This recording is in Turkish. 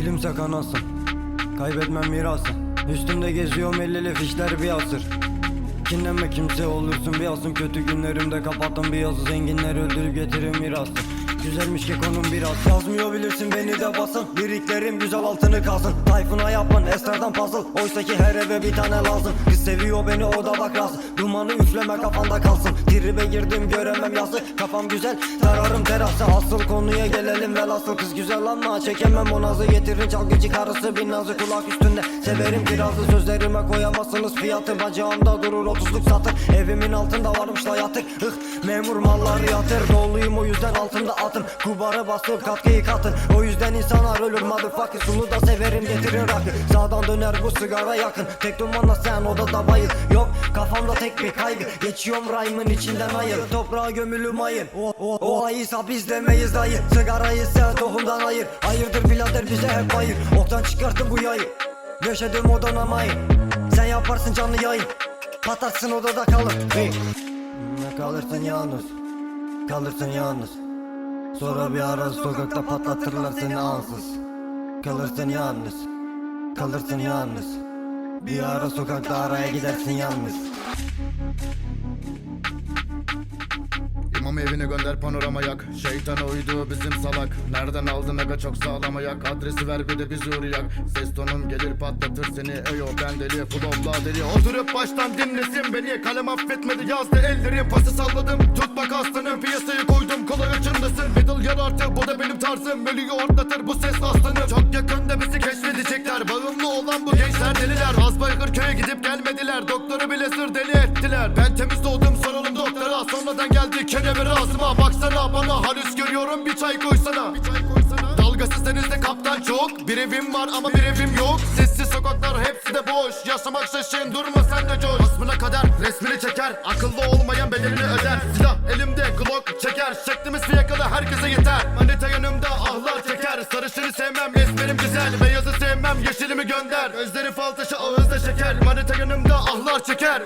Dilimse kanasın Kaybetmem mirası Üstümde geziyorum ellili fişler bir asır. Kinlenme kimse olursun bir asım Kötü günlerimde kapattım bir yazı. Zenginler öldürüp getirin mirası Güzelmiş ki konum biraz. Yazmıyor bilirsin beni de basın. Liriklerim güzel altını kalsın. Tayfuna yapın esrardan puzzle. Oysa ki her eve bir tane lazım. Kız seviyor beni o da bak razı. Dumanı üfleme kafanda kalsın. Tribe girdim göremem yazı. Kafam güzel tararım terası. Asıl konuya gelelim velhasıl Kız güzel ama çekemem. O nazı Getirin çalgıcı karısı bir nazı kulak üstünde. Severim kirazı sözlerime koyamazsınız. Fiyatı bacağımda durur otuzluk satır. Evimin altında varmış da yatık. Hıh memur malları yatır. Doluyum o yüzden altımda atım Kubarı basıp katkıyı katın. O yüzden insanlar ölür motherfucker. Sulu da severim getirin rakı Sağdan döner bu sigara yakın. Tek dumanla sen odada bayıl. Yok kafamda tek bir kaygı. Geçiyorum rhyme'ın içinden hayır Toprağa gömülü mayın O, o, o ayıysa biz demeyiz dayı. Sigarayı sen tohumdan ayır. Hayırdır birader bize hep hayır Oktan çıkarttım bu yayı. Döşedim odana mayın. Sen yaparsın canlı yayın. Patarsın odada kalır. Hey. Kalırsın yalnız? Kalırsın yalnız Sonra bir ara sokakta patlatırlar seni ansız. Kalırsın yalnız Kalırsın yalnız Bir ara sokakta araya gidersin yalnız. İmam evine gönder panorama yak. Şeytana uydu bizim salak. Nereden aldın aga çok sağlam ayak. Adresi ver bir de biz uğrayak Ses tonum gelir patlatır seni. Eyo ben deli flowla deli Oturup baştan dinlesin beni. Kalem affetmedi yazdı ellerim Pası salladım. Tutmak aslanım Piyasayı koydum kolay açındasın Middle yer artı bu da benim tarzım. Ölüyü ortlatır bu ses aslanım Çok yakında bizi keşfedecekler. Bağımlı olan bu gençler deliler. Hasbaykır köye gidip gelmediler. Doktoru bile sır deli ettiler. Ben temiz doğdum soralım doktora. Sonradan geldi kenevi ağzıma. Baksana bana halüs görüyorum. Bir çay koysana. Bir çay koysana. Dalgasız denizde kaptan çok. Bir evim var ama bir evim yok. Sessiz sokaklar hepsi de boş. Yaşamak şaşın durma sen de coş. Hasbına kader resmini çeker. Akıllı olmayan bedelini öder. Silah elimde güzel Beyazı sevmem yeşilimi gönder. Gözleri fal taşı ağızda şeker. Manita yanımda ahlar çeker